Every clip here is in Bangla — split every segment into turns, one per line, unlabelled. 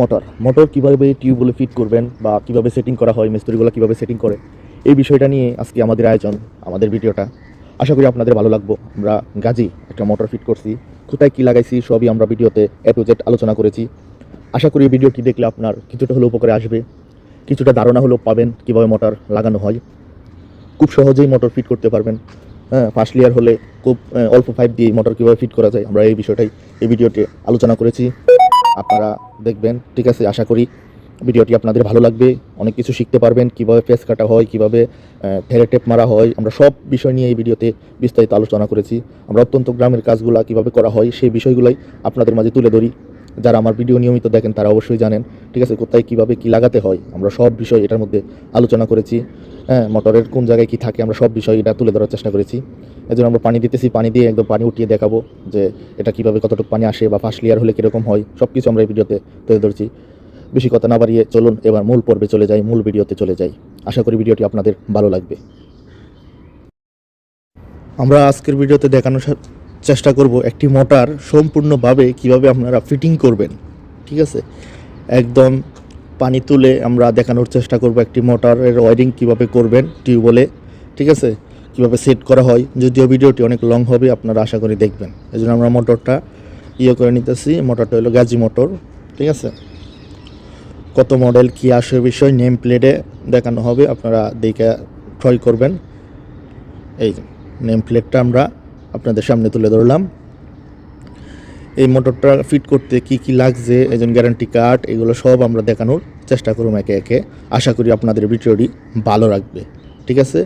মোটর। মোটর কীভাবে টিউবগুলো ফিট করবেন বা কীভাবে সেটিং করা হয়, মিস্ত্রিগুলো কীভাবে সেটিং করে, এই বিষয়টা নিয়ে আজকে আমাদের আয়োজন, আমাদের ভিডিওটা। আশা করি আপনাদের ভালো লাগবো। আমরা গাজী একটা মোটর ফিট করছি। কোথায় কী লাগাইছি সবই আমরা ভিডিওতে এ টু জেড আলোচনা করেছি। আশা করি ভিডিওটি দেখলে আপনার কিছুটা হলেও উপকারে আসবে। কিছুটা ধারণা হলেও পাবেন কীভাবে মোটর লাগানো হয়। খুব সহজেই মোটর ফিট করতে পারবেন। হ্যাঁ ফার্স্ট লেয়ার হলে খুব অল্প পাইপ দিয়ে মোটর কীভাবে ফিট করা যায়, আমরা এই বিষয়টাই এই ভিডিওটি আলোচনা করেছি। আপনারা দেখবেন, ঠিক আছে, আশা করি ভিডিওটি আপনাদের ভালো লাগবে। অনেক কিছু শিখতে পারবেন, কীভাবে ফেস কাটা হয়, কীভাবে ফেরে টেপ মারা হয়। আমরা সব বিষয় নিয়ে এই ভিডিওতে বিস্তারিত আলোচনা করেছি। আমরা অত্যন্ত গ্রামের কাজগুলো কীভাবে করা হয়, সেই বিষয়গুলোই আপনাদের মাঝে তুলে ধরি। যারা আমার ভিডিও নিয়মিত দেখেন তারা অবশ্যই জানেন, ঠিক আছে, কোথায় কীভাবে কি লাগাতে হয়। আমরা সব বিষয় এটার মধ্যে আলোচনা করেছি। হ্যাঁ মোটরের কোন জায়গায় কি থাকে, আমরা সব বিষয় এটা তুলে ধরার চেষ্টা করেছি। জন্য আমরা পানি দিতেছি, পানি দিয়ে একদম পানি উঠিয়ে দেখাবো যে এটা কীভাবে কতটুকু পানি আসে বা ফার্স্ট লেয়ার হলে কীরকম হয় সব কিছু আমরা এই ভিডিওতে তুলে ধরছি। বেশি কথা না বাড়িয়ে চলুন এবার মূল পর্বে চলে যাই, মূল ভিডিওতে চলে যাই। আশা করি ভিডিওটি আপনাদের ভালো লাগবে। আমরা আজকের ভিডিওতে দেখানোর চেষ্টা করব একটি মোটর সম্পূর্ণভাবে কীভাবে আপনারা ফিটিং করবেন, ঠিক আছে? একদম পানি তুলে আমরা দেখানোর চেষ্টা করব একটি মোটরের ওয়ারিং কীভাবে করবেন টিউবওয়েলে, ঠিক আছে? কীভাবে সেট করা হয়, যদিও ভিডিওটি অনেক লং হবে, আপনারা আশা করি দেখবেন। এই জন্য আমরা মোটরটা ইয়ে করে নিতেছি, মোটরটা হলো গাজি মোটর, ঠিক আছে? কত মডেল কি আসে বিষয় নেম প্লেটে দেখানো হবে, আপনারা দেখে ক্রয় করবেন। এই নেম প্লেটটা আমরা আপনাদের সামনে তুলে ধরলাম। এই মোটরটা ফিট করতে কি কি লাগছে একজন গ্যারান্টি কার্ড এগুলো সব আমরা দেখানোর চেষ্টা করব একে একে। আশা করি আপনাদের ভিডিওটি ভালো রাখবে ঠিক আছে?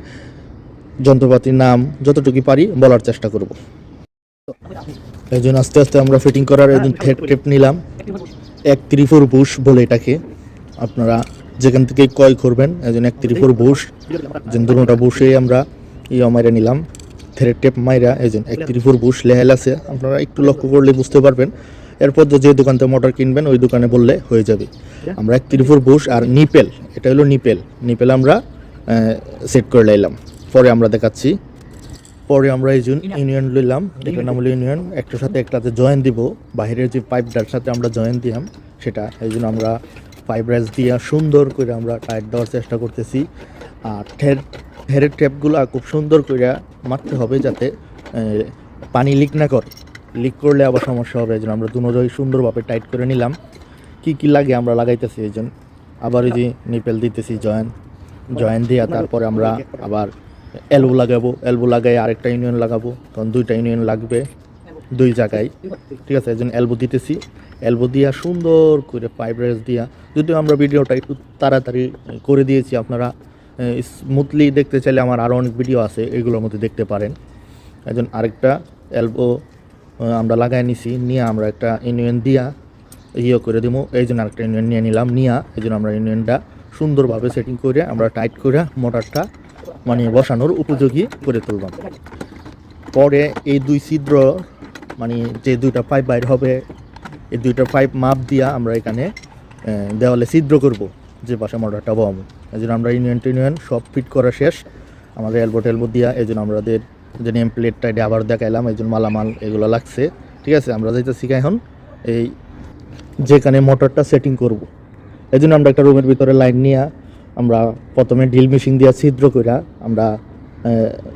যন্ত্রপাতির নাম যতটুকু পারি বলার চেষ্টা করব। এই জন্য আস্তে আস্তে আমরা ফিটিং করার একদিন থেট টেপ নিলাম। এক ত্রিফোর বুশ বলে এটাকে আপনারা যেখান থেকে ক্রয় করবেন, একজন এক ত্রিফোর বুশ যে দুটোটা বুশে আমরা ইয়ে মাইরা নিলাম। থ্রেড টেপ মাইরা এই যে এক ত্রিফোর বুশ লেহেল আছে আপনারা একটু লক্ষ্য করলে বুঝতে পারবেন। এরপর যে দোকান থেকে মোটর কিনবেন ওই দোকানে বললে হয়ে যাবে। আমরা এক ত্রিফোর বুশ আর নিপেল এটা হলো নিপেল। নিপেল আমরা সেট করে লাইলাম পরে আমরা দেখাচ্ছি। পরে আমরা এই জন্য ইউনিয়ন নিলাম এটার নাম হলো ইউনিয়ন একটার সাথে একটাতে জয়েন দিব। বাইরের যে পাইপটার সাথে আমরা জয়েন দিলাম সেটা এই জন্য আমরা পাইপ রাইস দিয়ে সুন্দর করে আমরা টাইট দেওয়ার চেষ্টা করতেছি। আর ঠের ঠেরের ট্যাপগুলো খুব সুন্দর করে মারতে হবে যাতে পানি লিক না করে। লিক করলে আবার সমস্যা হবে, এই জন্য আমরা দুনোটাই সুন্দরভাবে টাইট করে নিলাম। কি কি লাগে আমরা লাগাইতেছি, এই জন্য। আবার এই যে নিপেল দিতেছি, জয়েন। জয়েন দিয়া তারপরে আমরা আবার এলবো লাগাবো। এলবো লাগাই আরেকটা ইউনিয়ন লাগাবো। তখন দুইটা ইউনিয়ন লাগবে, দুই জায়গায়। ঠিক আছে একজন এলবো দিতেছি। এলবো দিয়া সুন্দর করে পাইপ রেস দিয়া। যদিও আমরা ভিডিওটা একটু তাড়াতাড়ি করে দিয়েছি আপনারা স্মুথলি দেখতে চাইলে আমার আরও অনেক ভিডিও আছে, এগুলোর মধ্যে দেখতে পারেন। একজন আরেকটা এলবো আমরা লাগাই নিছি, নিয়ে আমরা একটা ইউনিয়ন দিয়া ইয়ে করে দিব। এই জন্য আরেকটা ইউনিয়ন নিয়ে নিলাম, নিয়া এই জন্য আমরা ইউনিয়নটা সুন্দরভাবে সেটিং করে আমরা টাইট করে মোটরটা মানে বসানোর উপযোগী করে তুললাম পরে এই দুই ছিদ্র মানে যে দুইটা পাইপ বাইর হবে, এই দুইটা পাইপ মাপ দিয়া আমরা এখানে দেওয়ালে ছিদ্র করব। যে পাশে মোটরটা বহাবো এই জন্য আমরা ইউনিয়ন টিউনিয়ন সব ফিট করা শেষ। আমাদের এলবো টেলবো দিয়া এই জন্য আমাদের যে নেম প্লেটটা এটা আবার দেখাইলাম এই জন্য মালামাল এগুলো লাগছে। ঠিক আছে, আমরা যেটা শিখাই এখন এই যেখানে মোটরটা সেটিং করব। এই জন্য আমরা একটা রুমের ভিতরে লাইন নিয়ে আমরা প্রথমে ড্রিল মেশিন দিয়ে ছিদ্র করে আমরা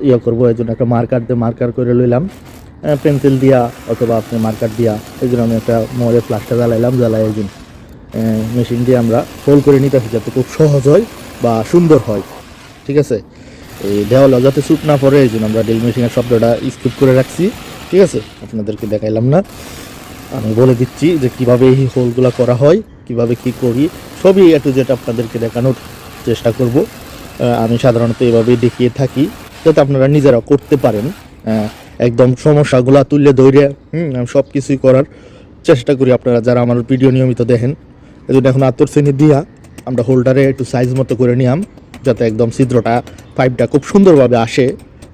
ইয়ে করব। এই জন্য একটা মার্কার দিয়ে মার্কার করে লইলাম। পেন্সিল দিয়া অথবা আপনি মার্কার দিয়া এই জন্য আমি একটা মোড়ে প্লাস্টার জ্বালাইলাম জ্বালাই এই জন্য মেশিন দিয়ে আমরা হোল করে নিতে আসি যাতে খুব সহজ হয় বা সুন্দর হয়। ঠিক আছে? এই দেওয়ালে যাতে চুপ না পড়ে, এই জন্য আমরা ড্রিল মেশিনের শব্দটা স্কিপ করে রাখছি। ঠিক আছে? আপনাদেরকে দেখাইলাম না। আমি বলে দিচ্ছি যে কীভাবে এই হোলগুলো করা হয়, কীভাবে কি করি, সবই একটু যেটা আপনাদেরকে দেখানোর চেষ্টা করব। আমি সাধারণত এভাবেই দেখিয়ে থাকি, যাতে আপনারা নিজেরা করতে পারেন। একদম সমস্যাগুলো তুললে ধরে হুম, আমি সব কিছুই করার চেষ্টা করি। আপনারা যারা আমার ভিডিও নিয়মিত দেখেন এই জন্য এখন আত্মর শ্রেণি দিয়া আমরা হোল্ডারে একটু সাইজ মতো করে নিলাম যাতে একদম ছিদ্রটা পাইপটা খুব সুন্দরভাবে আসে,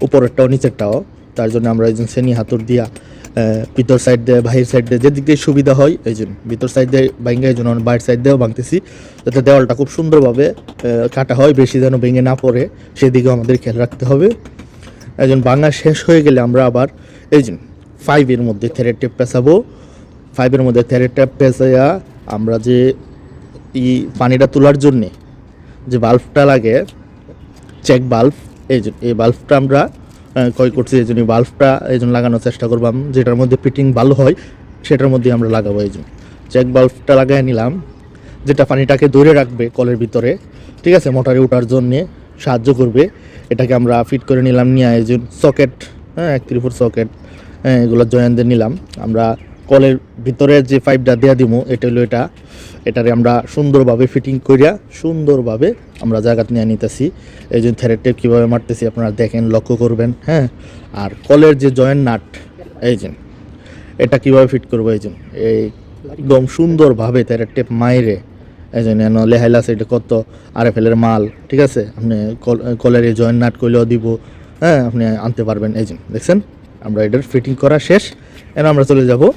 উপরেরটাও নিচেরটাও। তার জন্য আমরা এই যে শ্রেণি হাতুর দিয়া ভিতর সাইড দিয়ে, বাহির সাইড দিয়ে যেদিক দিয়ে সুবিধা হয়, এই জন্য ভিতর সাইড দিয়ে ভাঙ্গে, এই জন্য বাইরের সাইড দিয়েও ভাঙতেছি, যাতে দেওয়ালটা খুব সুন্দরভাবে কাটা হয়, বেশি যেন ভেঙে না পড়ে, সেদিকেও আমাদের খেয়াল রাখতে হবে। একজন বাংলা শেষ হয়ে গেলে আমরা আবার এই যে ফাইভের মধ্যে থ্রেড টেপ পেঁচাবো। ফাইভের মধ্যে থ্রেড টেপ পেঁচাইয়া আমরা যে ই পানিটা তোলার জন্যে যে বাল্বটা লাগে চেক বাল্ব এই এই বাল্বটা আমরা ক্রয় করছি, এই জন্য বাল্বটা এই জন্য লাগানোর চেষ্টা করবাম যেটার মধ্যে ফিটিং ভালো হয়, সেটার মধ্যে আমরা লাগাবো এই জন্য। চেক বাল্বটা লাগাই নিলাম, যেটা পানিটাকে ধরে রাখবে কলের ভিতরে, ঠিক আছে? মোটরে ওঠার জন্যে সাহায্য করবে। এটাকে আমরা ফিট করে নিলাম, নিয়ে এই যে সকেট হ্যাঁ এক ত্রিপুর সকেট হ্যাঁ এগুলো জয়েন দিয়ে নিলাম। আমরা কলের ভিতরে যে পাইপটা দেওয়া দিব এটা হলো এটা। এটারে আমরা সুন্দরভাবে ফিটিং করিয়া সুন্দরভাবে আমরা জায়গা নিয়ে নিতেছি। এই জন্য থ্যারের টেপ কীভাবে মারতেছি আপনারা দেখেন, লক্ষ্য করবেন হ্যাঁ? আর কলের যে জয়েন্ট নাট এই যে, এটা কীভাবে ফিট করব, এই জন্য এই একদম সুন্দরভাবে তার টেপ মাইরে, এই জন্য এন লেহাইল আছে এটা কত আর এফ এর মাল, ঠিক আছে? আপনি কল- কলের এই জয়েন্ট নাট করলেও দিব হ্যাঁ? আপনি আনতে পারবেন, এই জন্য দেখছেন? আমরা এটার ফিটিং করা শেষ। এখন আমরা চলে যাব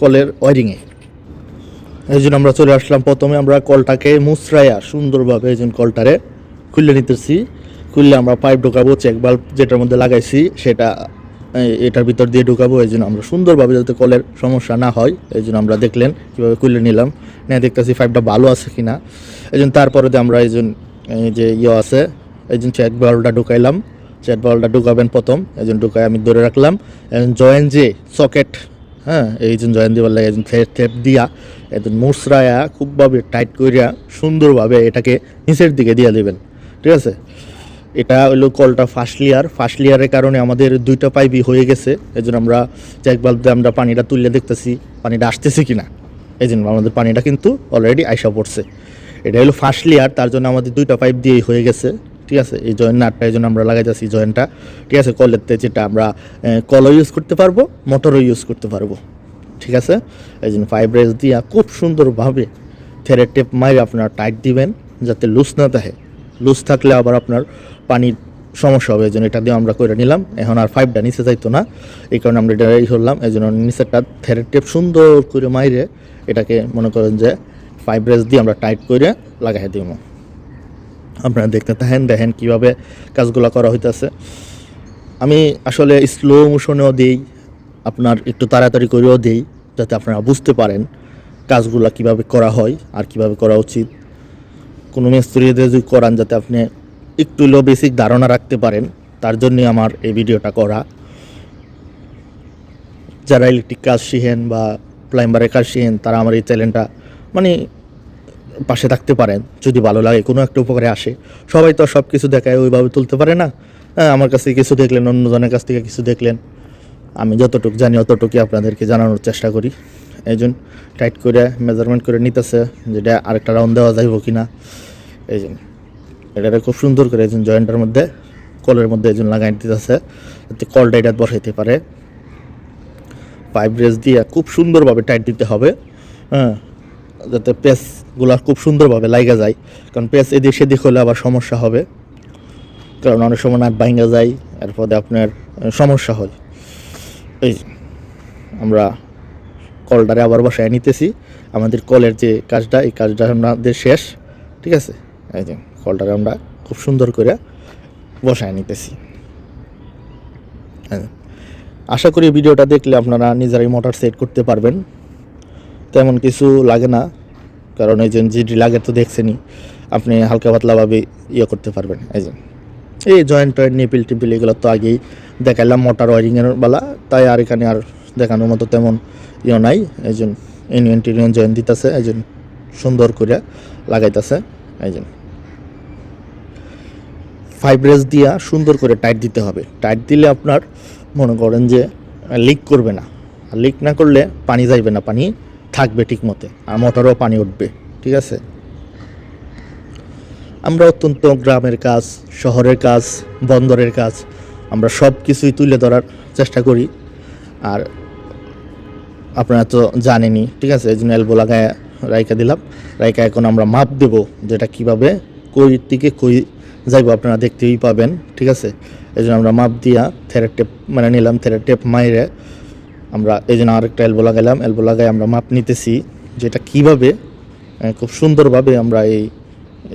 কলের ওয়ারিংয়ে। এই জন্য আমরা চলে আসলাম। প্রথমে আমরা কলটাকে মুসরাইয়া সুন্দরভাবে এই জন্য কলটারে খুলে নিতেছি। খুললে আমরা পাইপ ঢোকাবো, চেক বাল্ব যেটার মধ্যে লাগাইছি, সেটা এটার ভিতর দিয়ে ঢুকাবো। এই জন্য আমরা সুন্দরভাবে যাতে কলের সমস্যা না হয়, এই জন্য আমরা দেখলেন কীভাবে খুলে নিলাম। নিয়ে দেখতেছি পাইপটা ভালো আছে কিনা। এই জন্য তারপরে আমরা এই যে ইয়ে আছে, এই জন্য চেক বাল্বটা ঢুকাইলাম। চেক বাল্বটা ঢুকাবেন প্রথম, এই জন্য আমি ধরে রাখলাম। জয়েন যে সকেট হ্যাঁ এই জয়েন দিবার লাগে একজন টেপ দিয়া একজন মুসরায়া খুবভাবে টাইট করিয়া সুন্দরভাবে এটাকে নিচের দিকে দিয়ে দেবেন। ঠিক আছে? এটা হলো কলটা ফার্স্ট লেয়ার ফার্স্ট লেয়ারের কারণে আমাদের দুইটা পাইপই হয়ে গেছে। এই জন্য আমরা চেক বাল্ব দিয়ে আমরা পানিটা তুললে দেখতেছি, পানিটা আসতেছে কি না এই জন্য আমাদের পানিটা কিন্তু অলরেডি আইসা পড়ছে। এটা হলো ফার্স্ট লেয়ার তার জন্য আমাদের দুইটা পাইপ দিয়েই হয়ে গেছে। ঠিক আছে, এই জয়েন্ট নাটটা এই জন্য আমরা লাগাই যাচ্ছি জয়েন্টটা ঠিক আছে কলেরতে যেটা আমরা কলও ইউজ করতে পারব মোটরও ইউজ করতে পারব। ঠিক আছে? এই জন্য ফাইভ রেস দিয়া খুব সুন্দরভাবে থেরের টেপ মাইরে আপনারা টাইট দিবেন, যাতে লুজ না থাকে। লুজ থাকলে আবার আপনার পানির সমস্যা হবে, এই জন্য এটা দিয়ে আমরা করে নিলাম। এখন আর ফাইভটা নিচে যাইতো না, এই কারণে আমরা এটা করলাম। এই জন্য নিচেরটা থেরের টেপ সুন্দর করে মাইরে এটাকে মনে করেন যে ফাইভ রেস দিয়ে আমরা টাইট করে লাগাই দিব। আপনারা দেখতে থাকেন, দেখেন কীভাবে কাজগুলো করা হইতেছে। আমি আসলে স্লো মোশনেও দিই, আপনার একটু তাড়াতাড়ি করেও দিই, যাতে আপনারা বুঝতে পারেন কাজগুলো কীভাবে করা হয় আর কীভাবে করা উচিত। কোনো মিস্ত্রিদের যদি করান যাতে আপনি একটু হলেও বেসিক ধারণা রাখতে পারেন, তার জন্যই আমার এই ভিডিওটা করা। যারা ইলেকট্রিক কাজ শিখেন বা প্লাম্বারের কাজ শিখেন, তারা আমার এই চ্যানেলটা মানে পাশে থাকতে পারেন যদি ভালো লাগে, কোনো একটা উপকারে আসে। সবাই তো সব কিছু দেখায়, ওইভাবে তুলতে পারে না। হ্যাঁ আমার কাছ থেকে কিছু দেখলেন, অন্যজনের কাছ থেকে কিছু দেখলেন। আমি যতটুকু জানি, অতটুকুই আপনাদেরকে জানানোর চেষ্টা করি। এই জন্য টাইট করে মেজারমেন্ট করে নিতেছে যেটা আরেকটা রাউন্ড দেওয়া যাইব কি না এই জন্য এটা খুব সুন্দর করে এই জয়েন্টের মধ্যে, কলের মধ্যে এই জন্য লাগাই দিতেছে, যাতে কলটা এটা বসাইতে পারে। পাইপ রেস দিয়ে খুব সুন্দরভাবে টাইট দিতে হবে। হ্যাঁ যাতে পেসগুলো খুব সুন্দরভাবে লাগা যায়। কারণ পেস এদিক সেদিক হলে আবার সমস্যা হবে। কারণ অনেক সময় নাট ভাঙ্গা যায়, এরপরে আপনার সমস্যা হয়। এই আমরা কলটারে আবার বসায় নিতেছি। আমাদের কলের যে কাজটা, এই কাজটা আমাদের শেষ। ঠিক আছে? এই যে, কলটারে আমরা খুব সুন্দর করে বসায় নিতেছি। হ্যাঁ। আশা করি ভিডিওটা দেখলে আপনারা নিজেরাই মোটর সেট করতে পারবেন। তেমন কিছু লাগে না, কারণ এই যে জিডি লাগে তো দেখছেনই, আপনি হালকা পাতলাভাবে ইয়ে করতে পারবেন, এই যে। এই জয়েন্ট টয়েন্ট নিপিল টিপিল এগুলো তো আগেই দেখাইলাম মোটর ওয়ারিংয়ের বেলা, তাই আর এখানে আর দেখানোর মতো তেমন ইয়ে নাই, এই জন্য ইউনিয়ন টিউনিয়ন জয়েন্ট দিতেছে, এই সুন্দর করে লাগাইতেছে, এই জন্য ফাইভ রেস দিয়া সুন্দর করে টাইট দিতে হবে টাইট দিলে আপনার মনে করেন যে লিক করবে না লিক না করলে পানি যাইবে না, পানি থাকবে ঠিক মতে আর মোটরও পানি উঠবে, ঠিক আছে? আমরা অত্যন্ত গ্রামের কাজ, শহরের কাজ, বন্দরের কাজ, আমরা সব কিছুই তুলে ধরার চেষ্টা করি। আর আপনারা তো জানেনই, ঠিক আছে? এই জন্য এলবো লাগায় রাইকা দিলাম। রাইকা এখন আমরা মাপ দেব, যেটা কীভাবে কই থেকে কই যাইবো, আপনারা দেখতেই পাবেন, ঠিক আছে? এই জন্য আমরা মাপ দিয়া থেরার টেপ মানে নিলাম থেরার টেপ মাইরে আমরা এই জন্য আরেকটা এলবো লাগাইলাম এলবো লাগাই আমরা মাপ নিতেছি, যেটা কীভাবে খুব সুন্দরভাবে আমরা এই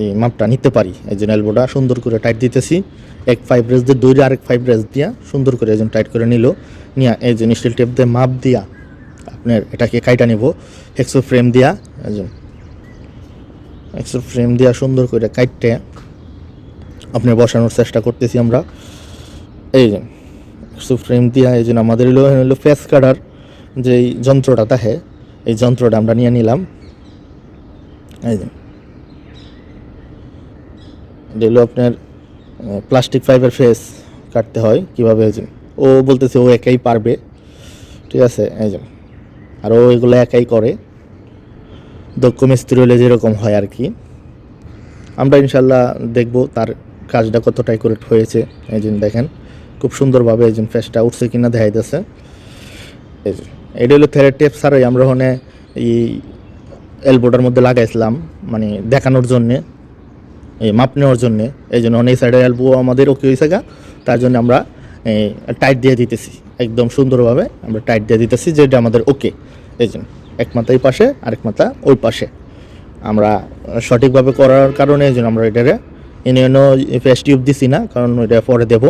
এই মাপটা নিতে পারি। এই জন্য এলবোটা সুন্দর করে টাইট দিতেছি, এক ফাইভ রেস দিয়ে দৌড়ে আরেক ফাইভ রেস দিয়া সুন্দর করে এই জন্য টাইট করে নিল। নিয়ে এই জন্য স্টিল টেপ দিয়ে মাপ দিয়া আপনার এটাকে কাইটা নিব হেক্সো ফ্রেম দিয়া একজন হেক্সো ফ্রেম দিয়া সুন্দর করে কাইটে আপনি বসানোর চেষ্টা করতেছি আমরা। এই হেক্সো ফ্রেম দিয়া এই জন্য আমাদের হলো হলো ফেস কাটার যেই যন্ত্রটা থাকে এই যন্ত্রটা আমরা নিয়ে নিলাম। এই যে। আপনার প্লাস্টিক ফাইবার ফেস কাটতে হয় কীভাবে, এই ও বলতেছে ও একাই পারবে। ঠিক আছে, এই যে। আর ও এগুলো একাই করে। দক্ষ মিস্ত্রি হলে যেরকম হয় আর কি। আমরা ইনশাল্লাহ দেখব তার কাজটা কতটা অ্যাকুরেট হয়েছে। এই যে দেখেন। খুব সুন্দরভাবে এই যে ফেসটা উঠছে কিনা দেখা যাচ্ছে এই যে, এটা হলো থেরার টেপ ছাড়াই আমরা ওখানে এই এলবোটার মধ্যে লাগাইছিলাম মানে দেখানোর জন্যে, এই মাপ নেওয়ার জন্যে। এই জন্য অনেক সাইডের এলবো আমাদের ওকে হয়েছে গা, তার জন্য আমরা টাইট দিয়ে দিতেছি, একদম সুন্দরভাবে আমরা টাইট দিয়ে দিতেছি, যেটা আমাদের ওকে এই জন্য এক এই পাশে, আরেক মাথা ওই পাশে। আমরা সঠিকভাবে করার কারণে এই জন্য আমরা এটারে, এনে ফেস টিউব দিছি না, কারণ এটা পরে দেবো।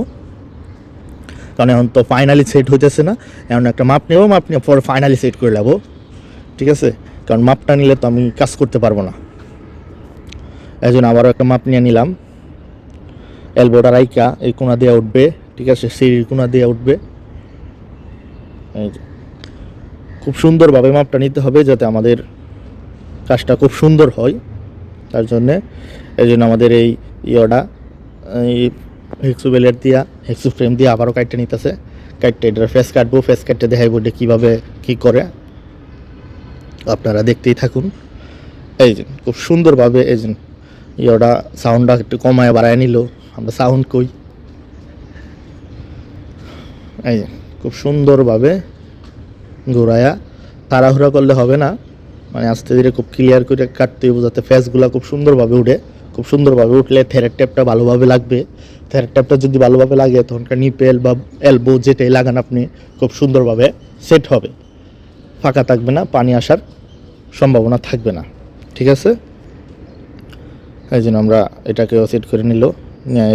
কারণ এখন তো ফাইনালি সেট হইতেছে না। এখন একটা মাপ নেব, মাপ নিয়ে পরে ফাইনালি সেট করে নেব ঠিক আছে? কারণ মাপটা নিলে তো আমি কাজ করতে পারব না। এই জন্য আবারও একটা মাপ নিয়ে নিলাম। এলবোটা রাইকা এই কোনা দিয়ে উঠবে। ঠিক আছে? সিঁড়ির কোনা দিয়ে উঠবে। খুব সুন্দরভাবে মাপটা নিতে হবে যাতে আমাদের কাজটা খুব সুন্দর হয়। তার জন্যে এই জন্য আমাদের এই ইয়েটা, এই হেক্সু বেলের দিয়া হেক্সু ফ্রেম দিয়ে আবারও কাটতে নিতেছে। কাটতে এটার ফেস কাটবো ফেস কাটতে দেখাইবো এটা কীভাবে কী করে। আপনারা দেখতেই থাকুন। এই যে, খুব সুন্দরভাবে এই যে ইয়েটা সাউন্ডটা একটু কমায় বাড়ায় নিল। আমরা সাউন্ড কই? এই যে, খুব সুন্দরভাবে ঘোরায়া। তাড়াহুড়া করলে হবে না। মানে আস্তে ধীরে খুব ক্লিয়ার করে কাটতে হবে যাতে ফেসগুলো খুব সুন্দরভাবে উঠে। খুব সুন্দরভাবে উঠলে থেরের ট্যাপটা ভালোভাবে লাগবে। থেরের ট্যাপটা যদি ভালোভাবে লাগে, তখনকার নিপেল বা এলবো যেটাই লাগান আপনি, খুব সুন্দরভাবে সেট হবে। ফাঁকা থাকবে না, পানি আসার সম্ভাবনা থাকবে না। ঠিক আছে? এই জন্য আমরা এটাকে সেট করে নিল।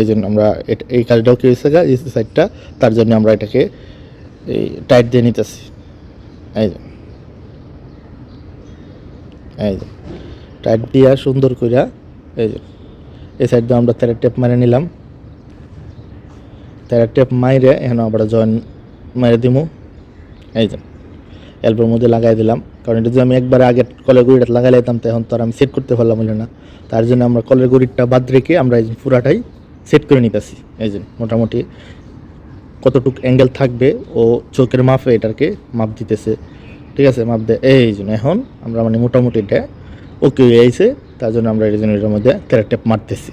এই জন্য আমরা এই কাজটাও কি হয়েছে এই সাইডটা তার জন্য আমরা এটাকে এই টাইট দিয়ে নিতেছি। এই যে। এই যে। টাইট দিয়া সুন্দর কইরা এই যে, এই সাইড দিয়ে আমরা তেরা টেপ মারে নিলাম। তেরা টেপ মাইরে এখন আমরা জয়েন মারে দিমু। এই যে এলবোর মধ্যে লাগাই দিলাম। কারণ এটা যদি আমি একবার আগে কলের গুড়িটা লাগাই লাইতাম তখন তো আর আমি সেট করতে পারলাম না। তার জন্য আমরা কলের গুড়িটা বাদ রেখে আমরা এই পুরাটাই সেট করে নিতেছি। এই যে, মোটামুটি কতটুক অ্যাঙ্গেল থাকবে, ও চোখের মাপে এটাকে মাপ দিতেছে। ঠিক আছে? মাপ দেয়, এই জন্য এখন আমরা মানে মোটামুটি এটা ওকে হয়ে আইছে তার জন্য আমরা এই জন্য এটার মধ্যে তেরা মারতেছি।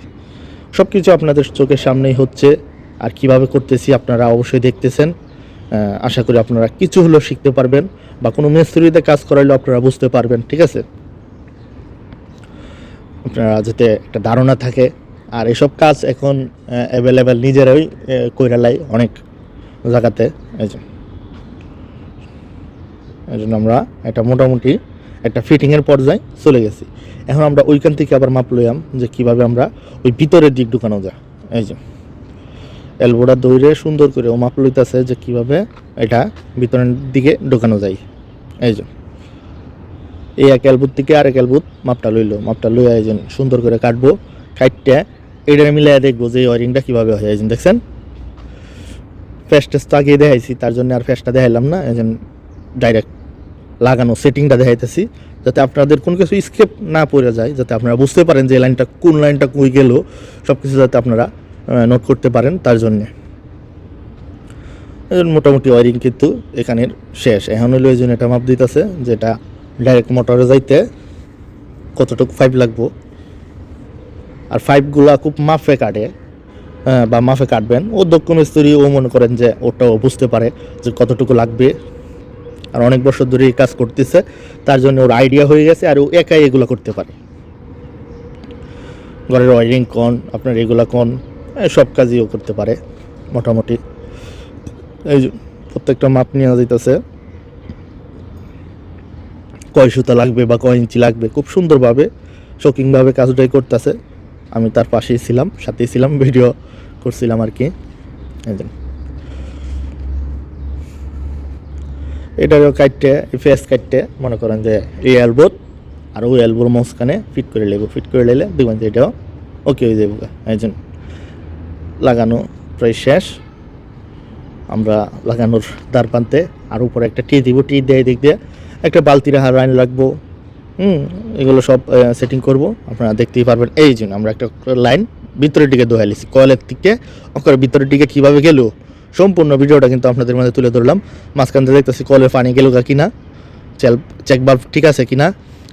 সব কিছু আপনাদের চোখের সামনেই হচ্ছে। আর কীভাবে করতেছি আপনারা অবশ্যই দেখতেছেন। আশা করি আপনারা কিছু হলেও শিখতে পারবেন বা কোনো মিস্ত্রিতে কাজ করাইলেও আপনারা বুঝতে পারবেন, ঠিক আছে? আপনারা যাতে একটা ধারণা থাকে। আর এসব কাজ এখন অ্যাভেলেবেল নিজেরাই কইরা লাই অনেক জায়গাতে। এই জন্য আমরা এটা মোটামুটি একটা ফিটিংয়ের পর্যায়ে চলে গেছি। এখন আমরা ওইখান থেকে আবার মাপ লইয়াম যে কীভাবে আমরা ওই ভিতরের দিক ঢুকানো যায়। এই যে এলবোটা দৌড়ে সুন্দর করে ও মাপ লইতেছে যে কীভাবে এটা ভিতরের দিকে ঢোকানো যায়। এই যে, এই এক এলবুত থেকে আরেক এলবুত মাপটা লইলো। মাপটা লইয়া এই সুন্দর করে কাটবো, কাটতে এটা মিলাই দেখব যে ওয়ারিংটা কীভাবে হয়। এই দেখছেন? ফেস টেস্ট তো আগেই দেখাইছি, তার জন্য আর ফেসটা দেখাইলাম না। এই ডাইরেক্ট লাগানো সেটিংটা দেখাইতেছি যাতে আপনাদের কোনো কিছু স্কেপ না পড়ে যায় যাতে আপনারা বুঝতে পারেন যে লাইনটা কোন লাইনটা কই গেল সব কিছু যাতে আপনারা নোট করতে পারেন তার জন্যে। মোটামুটি ওয়ারিং কিন্তু এখানের শেষ। এখন হলো এই জন্য এটা মাপ দিতেছে যেটা ডাইরেক্ট মোটরে যাইতে কতটুকু পাইপ লাগবো। আর পাইপগুলা খুব মাফে কাটে হ্যাঁ, বা মাফে কাটবেন। ও দক্ষ মিস্ত্রি ও মনে করেন যে ওটাও বুঝতে পারে যে কতটুকু লাগবে। আর অনেক বছর ধরে এই কাজ করতেছে, তার জন্য ওর আইডিয়া হয়ে গেছে আর ও একাই এগুলো করতে পারে। ঘরের ওয়ারিং কন, আপনার এগুলা কন সব কাজই ও করতে পারে, মোটামুটি। এই প্রত্যেকটা মাপ নিয়ে যাইতেছে। কয় সুতা লাগবে বা কয় ইঞ্চি লাগবে, খুব সুন্দরভাবে, শৌখিনভাবে কাজটাই করতেছে। আমি তার পাশেই ছিলাম, সাথেই ছিলাম ভিডিও করছিলাম আর কি। এই এটারও কাটতে ফেস কাটতে মনে করেন যে এই এলবোত আর ওই এলবোর মাঝখানে ফিট করে লেবো। ফিট করে নিলে দেখবেন যে এটাও ওকে হয়ে যাব এই জন্য লাগানো প্রায় শেষ। আমরা লাগানোর দ্বার প্রান্তে আর উপরে একটা টি দিব টি দিয়ে দিক দিয়ে একটা বালতি রাখা লাইন রাখব হুম, এগুলো সব সেটিং করব। আপনারা দেখতেই পারবেন। এই জন্য আমরা একটা লাইন ভিতরের দিকে দোহাই লিছি। কয়েলের দিকে ওখানে ভিতরের দিকে কীভাবে গেল? সম্পূর্ণ ভিডিওটা কিন্তু আপনাদের মধ্যে তুলে ধরলাম। মাঝখান দেখতেছি কলের পানি গেল কিনা, চেল চেক বাল্ব ঠিক আছে কিনা,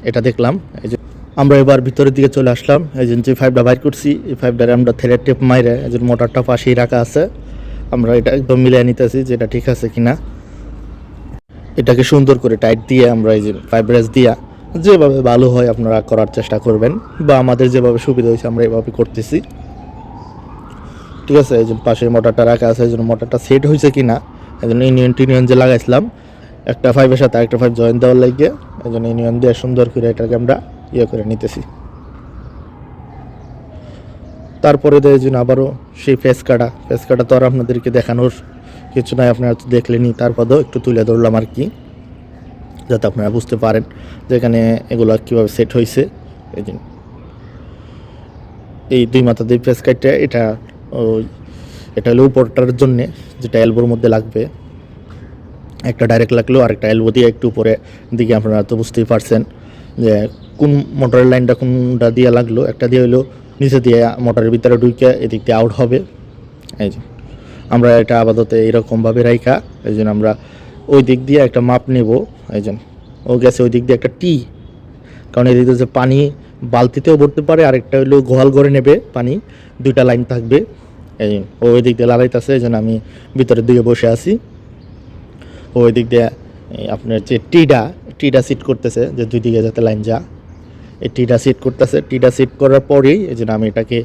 এটা দেখলাম। এই যে আমরা এবার ভিতরের দিকে চলে আসলাম। এই যে যে ফাইভটা বাইর করছি, এই ফাইভটারে আমরা থেরের টেপ মাইরে এই যে মোটরটা পাশেই রাখা আছে। আমরা এটা একদম মিলিয়ে নিতেছি যে এটা ঠিক আছে কিনা। এটাকে সুন্দর করে টাইট দিয়ে আমরা এই যে ফাইব্রেস দিয়া যেভাবে ভালো হয় আপনারা করার চেষ্টা করবেন, বা আমাদের যেভাবে সুবিধা হয়েছে আমরা এভাবে করতেছি। ঠিক আছে, এই যে পাশে মোটরটা রাখা আছে, এই জন্য মোটরটা সেট হয়েছে কিনা, এই জন্য ইউনিয়ন টিউনিয়ন যে লাগাইছিলাম, একটা ফাইভের সাথে একটা ফাইভ জয়েন দেওয়ার লাগে, এই জন্য ইউনিয়ন দিয়ে সুন্দর করে এটাকে আমরা ইয়ে করে নিতেছি। তারপরে দেয় জন্য আবারও সেই ফেস কাটা ফেস কাটা তো আর আপনাদেরকে দেখানোর কিছু নাই, আপনারা তো দেখলেনি তারপরেও একটু তুলে ধরলাম আর কি, যাতে আপনারা বুঝতে পারেন যে এখানে এগুলো কীভাবে সেট হয়েছে, এই জন্য। এই দুই মাথা দুই ফেস কাটটা এটা ওই এটা হলো উপরটার জন্যে যেটা এলবোর মধ্যে লাগবে। একটা ডাইরেক্ট লাগল আর একটা এলবো দিয়ে একটু উপরে দিকে আপনারা তো বুঝতেই পারছেন যে কোন মোটরের লাইনটা কোনটা দিয়ে লাগল, একটা দিয়ে হলো নিচে দিয়ে মোটরের ভিতরে ঢুকে এদিক দিয়ে আউট হবে। এই যে, আমরা এটা আপাতত এরকমভাবে রাইখা, এই জন্য আমরা ওই দিক দিয়ে একটা মাপ নেব। এই জন্য ও গেছে ওই দিক দিয়ে একটা টি কারণ এদিক দিয়ে যে পানি বালতিতেও ভরতে পারে, আরেকটা হলো গোহাল ঘরে নেবে পানি, দুইটা লাইন থাকবে। এই ও ওই দিক দিয়ে লাগাইতেছে এই জন্য আমি ভিতরের দিকে বসে আছি। ও ওই দিক দিয়ে আপনার যে টিডা টিডা সিট করতেছে, যে দুই দিকে যাতে লাইন যা এই টিডা সিট করতেছে, টিডা সিট করার পরেই এই জন্য আমি এটাকে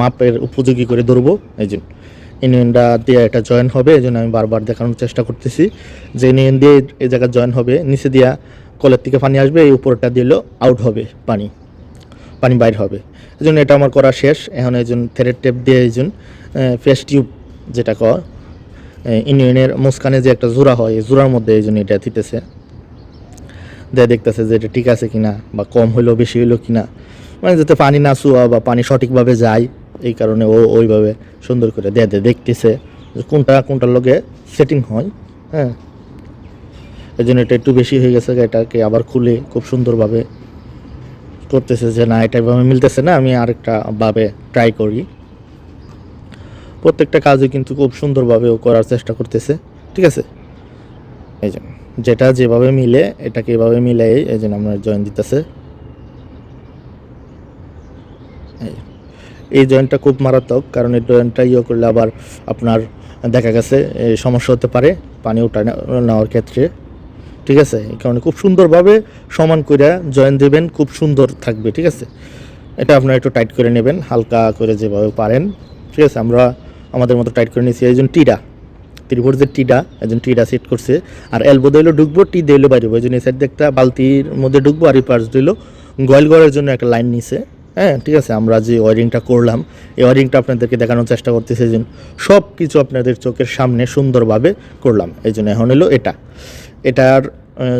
মাপের উপযোগী করে ধরবো। এই জন্য ইউনিয়নটা দিয়ে এটা জয়েন হবে, এই জন্য আমি বারবার দেখানোর চেষ্টা করতেছি। যে ইউনিয়ন দিয়ে এই জায়গায় জয়েন হবে, নিচে দিয়া কলের থেকে পানি আসবে, এই উপরটা দিল আউট হবে পানি। পানি বাইর হবে। এই জন্য এটা আমার করা শেষ। এখন এই জন্য থেরের টেপ দিয়ে এই জন্য ফেস টিউব যেটা কর ইউনিয়নের মুস্কানে যে একটা জোড়া হয়, এই জোড়ার মধ্যে এই জন্য এটা দিতেছে। দেয় দেখতেছে যে এটা ঠিক আছে কিনা বা কম হইল, বেশি হইল কিনা। মানে যাতে পানি না চুয়া বা পানি সঠিকভাবে যায়, এই কারণে ও ওইভাবে সুন্দর করে দেয় দেয় দেখতেছে যে কোনটা, কোনটার লগে সেটিং হয় হ্যাঁ। এই জন্য এটা একটু বেশি হয়ে গেছে, এটাকে আবার খুলে খুব সুন্দরভাবে করতেছে যে, না, এটা এভাবে মিলতেছে না, আমি আরেকটা ভাবে ট্রাই করি। প্রত্যেকটা কাজে কিন্তু খুব সুন্দরভাবে ও করার চেষ্টা করতেছে, ঠিক আছে? এই জন্য যেটা যেভাবে মিলে, এটাকে এভাবে মিলে এই জন্য আমরা জয়েন দিতেছে। এই। জয়েন্টটা খুব মারাত্মক, কারণ এই জয়েন্টটা ইয়ে করলে আবার আপনার দেখা গেছে সমস্যা হতে পারে, পানি উঠা নেওয়ার ক্ষেত্রে। ঠিক আছে? এই কারণে খুব সুন্দরভাবে সমান করে জয়েন দেবেন, খুব সুন্দর থাকবে, ঠিক আছে? এটা আপনারা একটু টাইট করে নেবেন, হালকা করে যেভাবে পারেন, ঠিক আছে? আমরা আমাদের মতো টাইট করে নিয়েছি। এই জন্য টিডা ত্রিভুজ যে টিডা একজন টিডা সেট করছে, আর এলবো দিলো ঢুকবো, টি দিলো বাইরে ওই জন্য এই সাইড একটা বালতির মধ্যে ঢুকবো, আর এই পার্স দিলো গয়েল গড়ের জন্য একটা লাইন নিছে হ্যাঁ? ঠিক আছে? আমরা যে ওয়ারিংটা করলাম, এই ওয়ারিংটা আপনাদেরকে দেখানোর চেষ্টা করতেছি, এই জন্য সব কিছু আপনাদের চোখের সামনে সুন্দরভাবে করলাম। এই জন্য এখন হলো এটা। এটার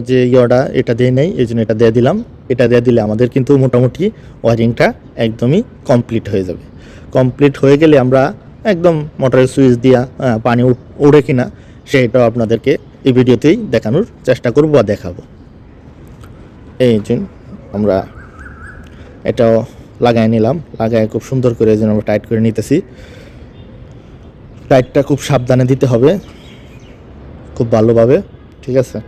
যে ইয়েটা, এটা দিয়ে নেই, এই জন্য এটা দিয়ে দিলাম। এটা দিয়ে দিলে আমাদের কিন্তু মোটামুটি ওয়ারিংটা একদমই কমপ্লিট হয়ে যাবে। কমপ্লিট হয়ে গেলে আমরা একদম মোটরের সুইচ দিয়া পানি উড়ে কিনা, সেটাও আপনাদেরকে এই ভিডিওতেই দেখানোর চেষ্টা করব বা দেখাবো। এই জন্য আমরা এটাও লাগাই নিলাম। লাগাই খুব সুন্দর করে যেন আমরা টাইট করে নিতেছি। টাইটটা খুব সাবধানে দিতে হবে। খুব ভালোভাবে। ঠিক আছে?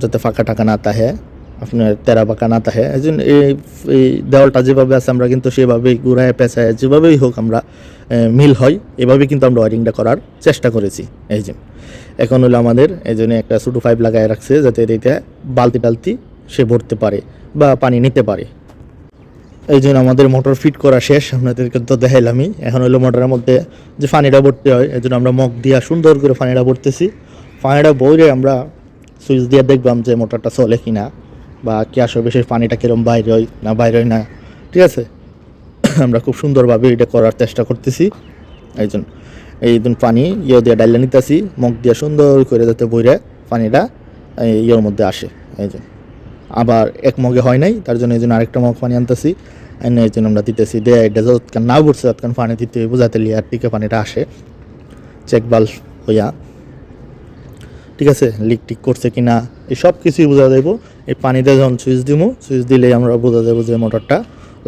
যাতে ফাঁকা টাকা না তাহে, আপনার তেরা পাকা না তাহে। এই জন্য এই দেওয়ালটা যেভাবে আছে আমরা কিন্তু সেভাবেই ঘুরায়, পেঁচায়, যেভাবেই হোক আমরা মিল হয় এভাবে কিন্তু আমরা ওয়ারিংটা করার চেষ্টা করেছি। এই জন্য এখন হলো আমাদের, এই জন্য একটা ছোটো পাইপ লাগায় রাখছে যাতে এটা বালতি টালতি সে ভরতে পারে বা পানি নিতে পারে। এই জন্য আমাদের মোটর ফিট করা শেষ। আপনাদেরকে তো দেখাইলামই। এখন হলো মোটরের মধ্যে যে পানিটা ভরতে হয়, এই জন্য আমরা মগ দিয়া সুন্দর করে পানিটা ভরতেছি। পানিটা বইরে আমরা সুইচ দিয়ে দেখবাম যে মোটরটা চলে কিনা বা কি আসলে সেই পানিটা কিরম বাইরে হয় না বাইরে হয় না। ঠিক আছে? আমরা খুব সুন্দরভাবে এটা করার চেষ্টা করতেছি। এই জন্য এই পানি ইয়ে দিয়ে ডাইলে নিতেছি মুখ দিয়ে সুন্দর করে যাতে বইরে পানিটা ইয়ের মধ্যে আসে। এই যে আবার এক মগে হয় নাই, তার জন্য এই জন্য আরেকটা মগ পানি আনতেছি। এনে এই জন্য আমরা দিতেছি, দিয়ে এটা যতক্ষণ না বুঝছে ততক্ষণ পানি দিতে হইব, যাতে লিয়ার থেকে পানিটা আসে। চেক বাল হইয়া। ঠিক আছে লিক টিক করছে কি না এই সব কিছুই বোঝা দেবো এই পানিতে যখন সুইচ দিব সুইচ দিলেই আমরা বোঝা দেবো যে মোটরটা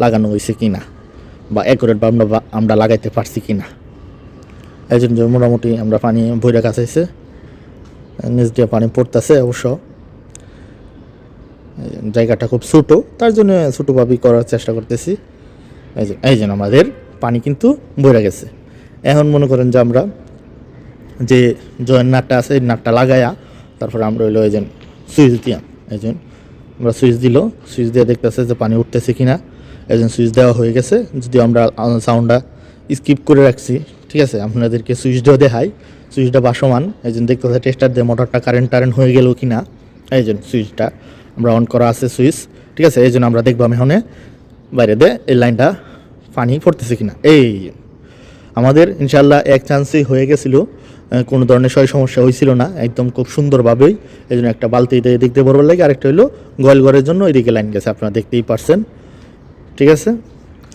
লাগানো হয়েছে কি না বা অ্যাকুরেট বা আমরা আমরা লাগাইতে পারছি কি না এই জন্য মোটামুটি আমরা পানি বইরা কাছাইছে নিচ দিয়ে পানি পড়তেছে অবশ্য। জায়গাটা খুব ছোটো, তার জন্য ছোটোভাবেই করার চেষ্টা করতেছি। এই যে, এই জন্য আমাদের পানি কিন্তু বইরা গেছে। এখন মনে করেন যে আমরা যে জয়ের নাটটা আছে, এই নাটটা লাগায়া তারপরে আমরা হইল এই যে সুইচ দিয়া, এই যে আমরা সুইচ দিল, সুইচ দিয়ে দেখতেছে যে পানি উঠতেছে কিনা। এই যে সুইচ দেওয়া হয়ে গেছে, যদি আমরা সাউন্ডটা স্কিপ করে রাখছি, ঠিক আছে? আপনাদেরকে সুইচটাও দেখাই। সুইচটা বাসমান এই জন্য দেখতেছে টেস্টার দিয়ে মোটরটা কারেন্ট টারেন্ট হয়ে গেল কিনা। এই জন্য সুইচটা। আমরা অন করা আছে সুইচ। ঠিক আছে এই জন্য আমরা দেখব আমি এখানে বাইরে দে, এই লাইনটা পানি পড়তেছে কিনা। এই, আমাদের ইনশাল্লাহ এক চান্সেই হয়ে গেছিল। কোনো ধরনের সয় সমস্যা হয়েছিল না, একদম খুব সুন্দরভাবেই। এই জন্য একটা বালতিতে দিয়ে বরবার লাগে। আরেকটা হলো গোয়াল ঘরের জন্য এদিকে লাইন গেছে, আপনারা দেখতেই পারছেন। ঠিক আছে?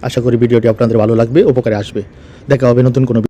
আশা করি ভিডিওটি আপনাদের ভালো লাগবে, উপকারে আসবে। দেখা হবে নতুন কোনো